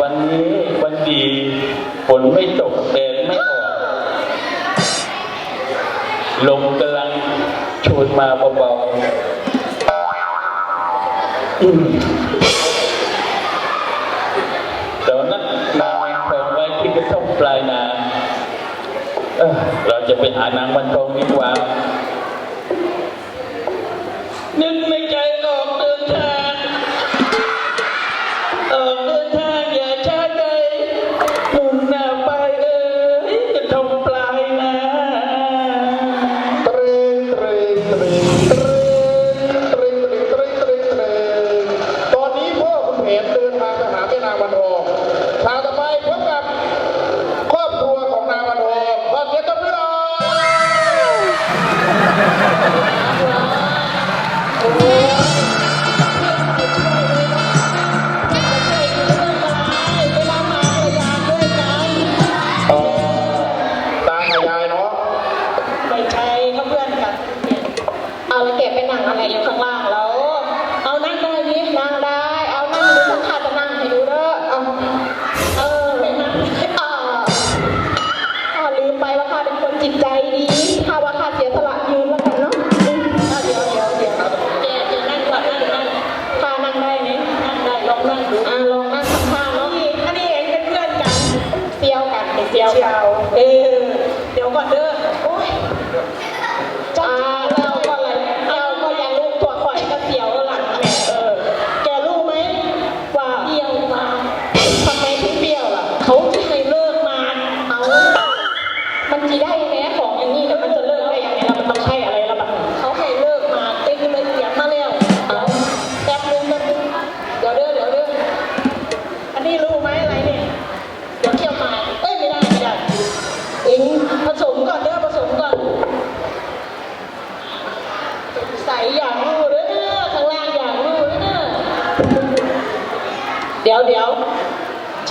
วันนี้วันดีฝนไม่ตกแดดไม่ออกลมกำลังโชนมาเบาๆแต่วันนั้นนางวันทงไว้ที่กระท่อมปลายนาเราจะไปหานางวันทองดีกว่า จิตใจดีภาวะขาดส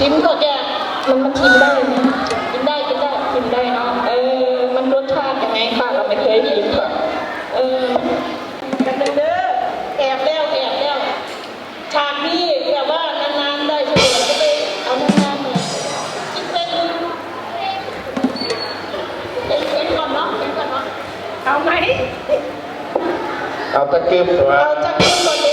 ชิมก็จะมันมาชิมได้ กินได้กินได้ชิมได้เนาะเออ มันรสชาติยังไงค่ะเราไม่เคยชิมค่ะเออกันเด้อแอบแล้วแอบแล้วฉากนี้แบบว่านานๆได้ช่วยก็เลยเอานานๆหน่ยกินเป็นกินก่อนเนาะกินก่อนเนาะเอาไหมเอาตะกิ้ตัวเอาตะกี้มตัวเอง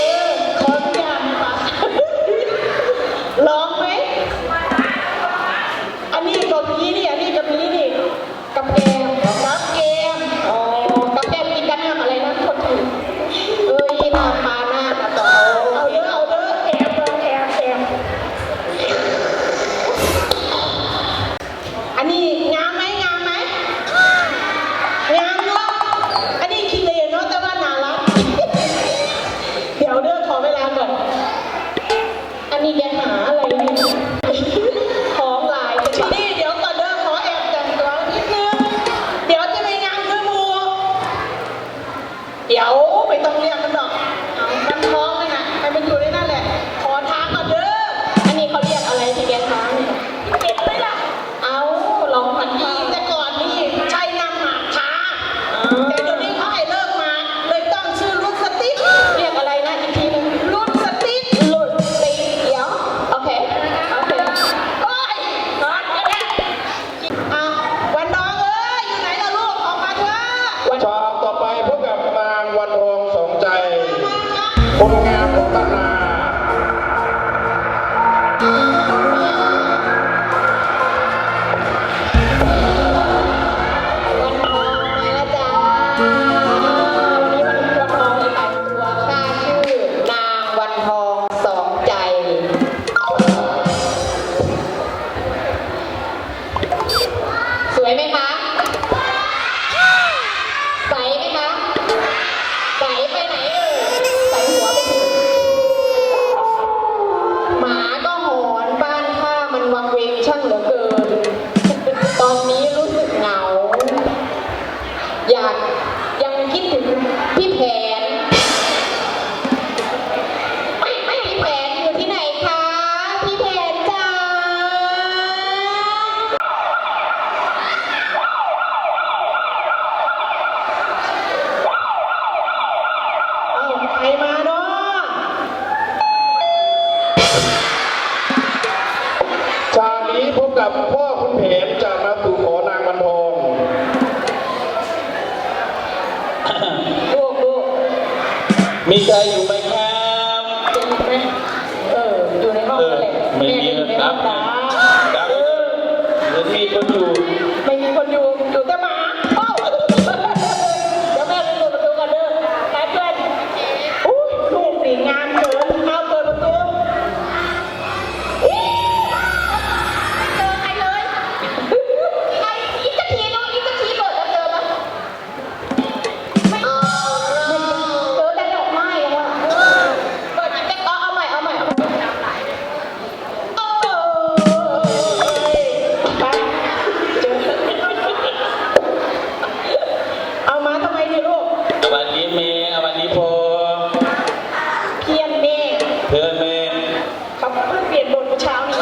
เพิ่งเปลี่ยนบทเช้านี้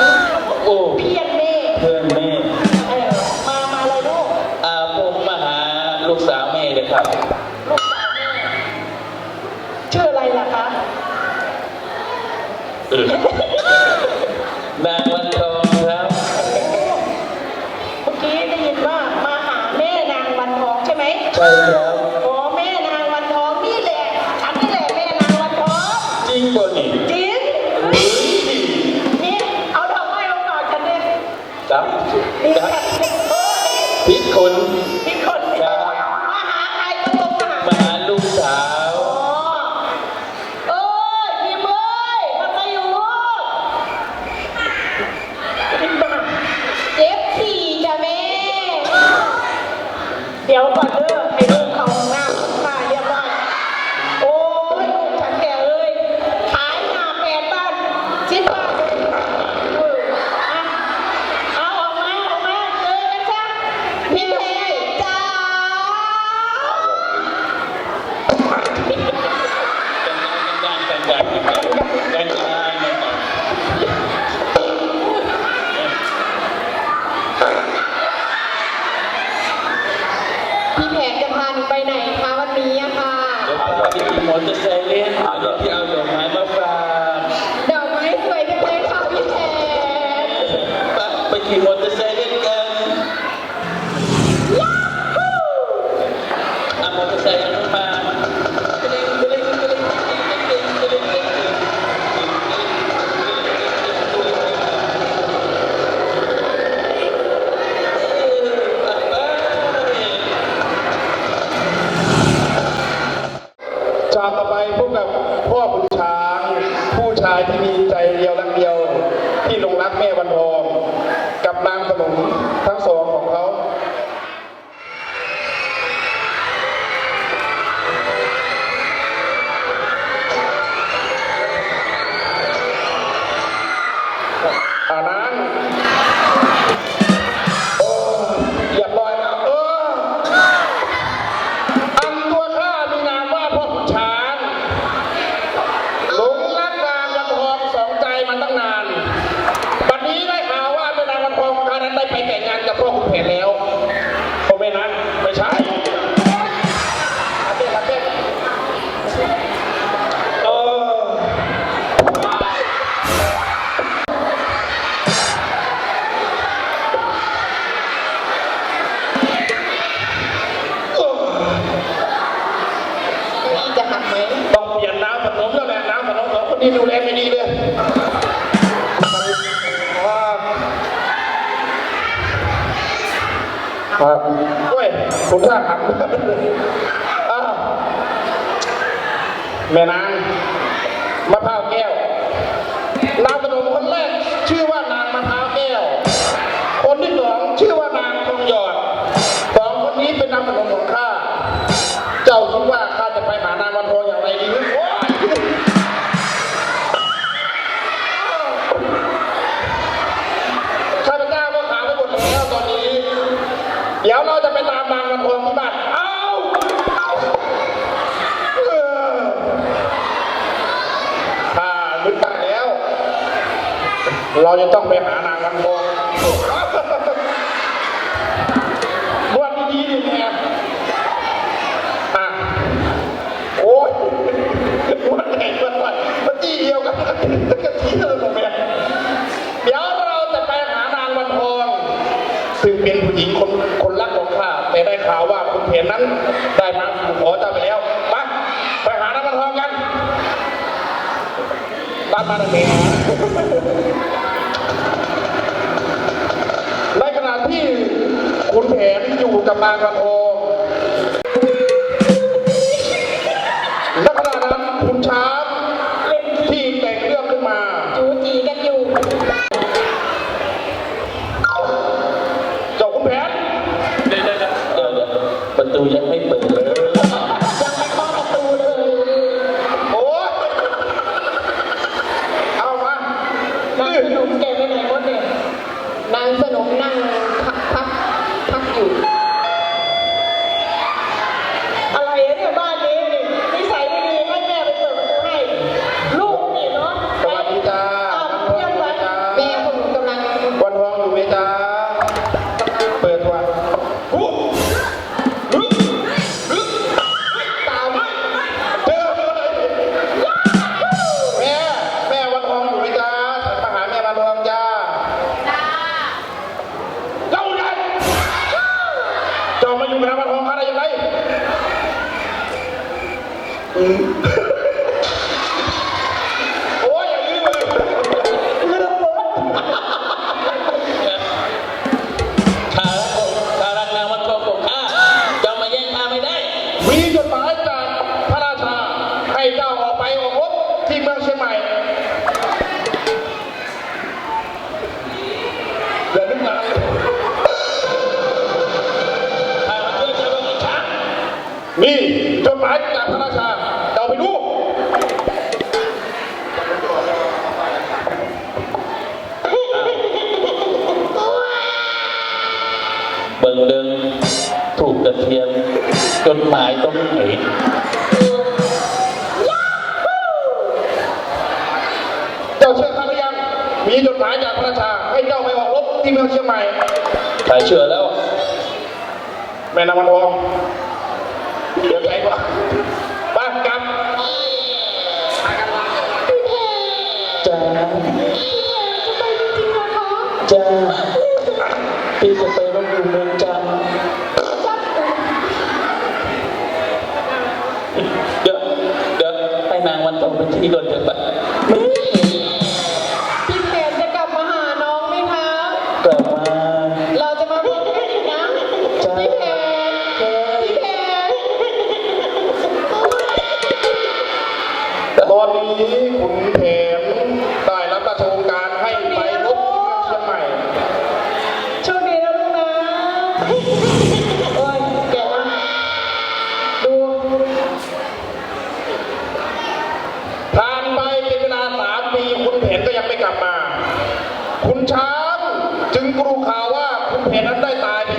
เพื่อนแม่มามาลูกผมมาหาลูกสาวแม่เลยครับชื่ออะไรล่ะคะนางวันทองครับ เมื่อกี้ได้ยินว่ามาหาแม่นางวันทองใช่ไหม ใช่ Yeah. ครับมีมอเตอร์ไซค์ล่นที่เอาดอกไม้มาฝากดอกไม้สวยจังเลยค่ะพี่แทนไปขี่มอเตอร์ไซค์ายที่มีใจเดียวรักเดียวที่ลงรักแม่วันทองกับนางขนม เจ้าคิดว่าข้าจะไปหานางวันพองอย่างไรดีข้าพเจ้าก็ขาดไปหมดแล้วตอนนี้ เดี๋ยวเราจะไปตามนางวันพองที่บ้านเอาข้าลึกตั้งแล้ว เราจะต้องไปหานางวันพอง แล้วก็ชี้เธอลงไปเลยเดี๋ยวเราจะไปหานางวันทอง ซึ่งเป็นผู้หญิงคนคนรักของข้าแต่ได้ข่าวว่าคุณเพนนั้น ได้มาขอจ้าไปแล้วมาไปหานางวันทองกันตามมาเลยในขณะที่คุณแผนอยู่กับนางวันทอง Mm-hmm. ต้นไม้ต้นไหนเจ้าเชื่อข้หรืยัง มีจดหมายจากพระชาให้เจ้าไปออกรบที่เมืองเชียงใหม่ถ่ายเชื่อแล้ว แม่นางวันทองเดี๋ยวใจว่าบ้านกลับจ้าจะไปจริงๆาพี่จะไปรบกวน Coba benci. จึงกรูข่าวว่าคุณเพนนั้นได้ตายไป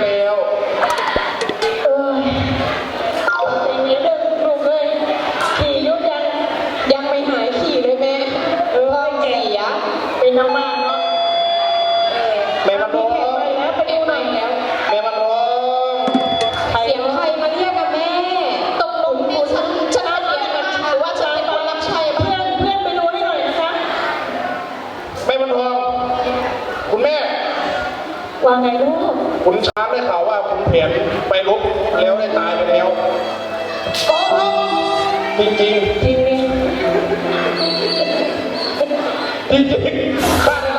เขียนไปลบแล้วได้ตายไปแล้วโกหกจริงจริงจริงจริงจริง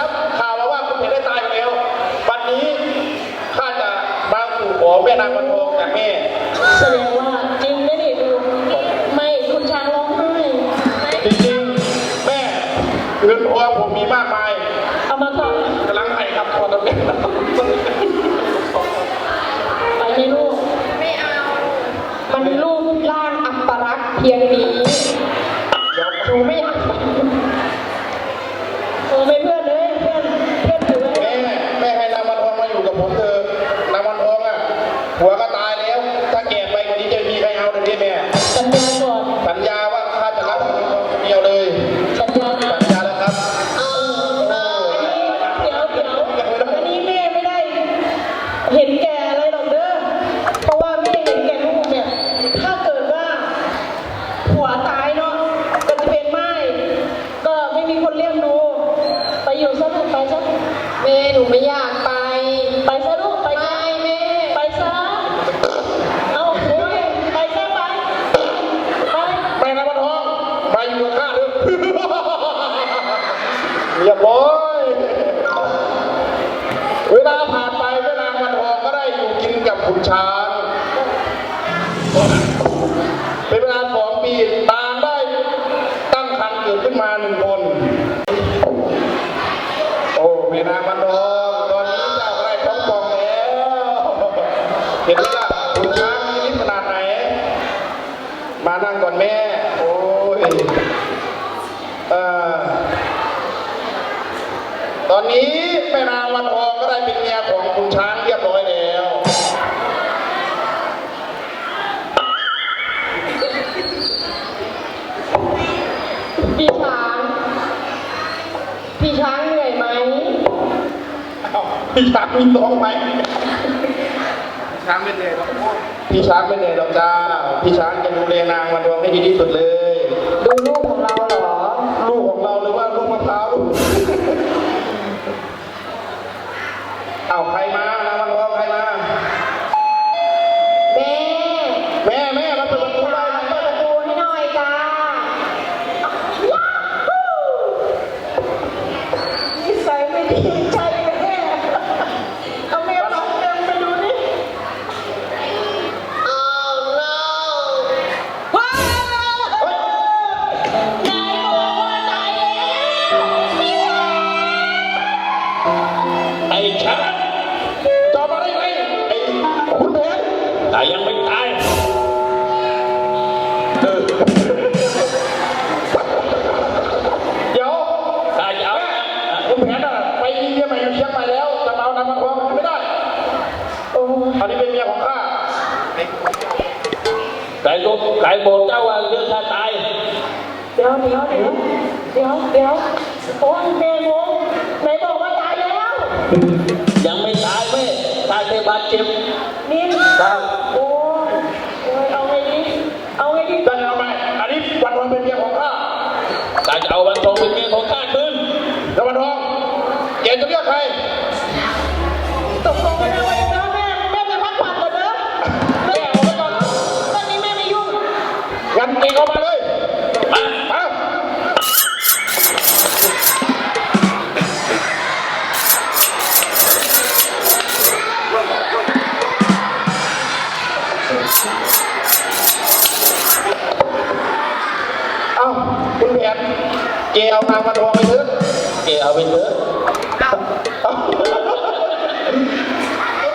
กิ พี่ช้างเหนื่อยไหมเอ้าพี่ช้างมีน้องไหมช้างไม่เหนื่อยหรอกพี่ช้างไม่เหนื่อยหรอกจ้า พี่ช้างจะดูแลนางวันทองให้ดีที่สุดเลย ยังไม่ตายแม่ตายแค่บาดเจ็บนี่ครับโอ้ยโอ้ยเอาไงดีเอาไงดีได้เอาไหมอันนี้วันทองเป็นเมียของข้าถ้าจะเอาวันทองเป็นเมียของข้าคืนแล้ววันทองแกจะเรียกใครตกลงกันเอาไว้นะแม่แม่ไปพักผ่อนก่อนนะแม่เอาไว้ก่อนตอนนี้แม่ไม่ยุ่งงั้นเองเอามา เอ้าคุณแผนเกเอานางวันทองไปเถอะเกเอาไปเถอะเอ้า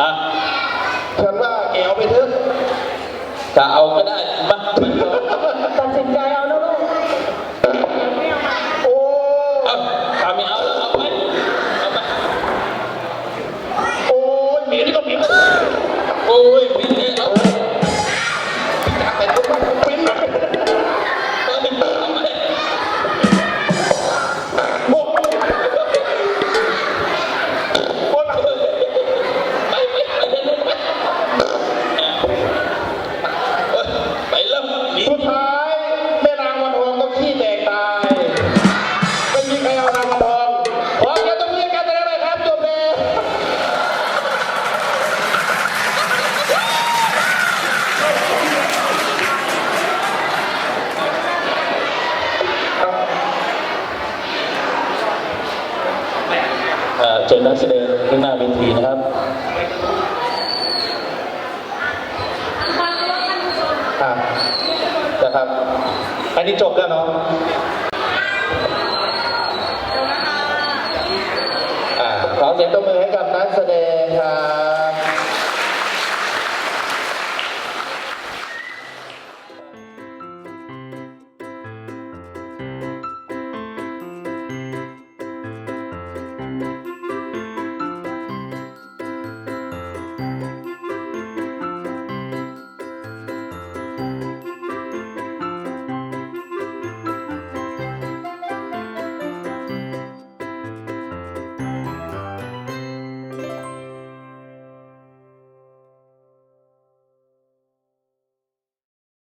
อะฉันว่าเกเอาไปเถอะจะเอาก็ได้ ญนักแสดงข้างหน้าเวทีนะครับอะนะครับ อันนี้จบแล้วเนาะอ่าขอเสียงตบมือให้กับนักแสดงครับ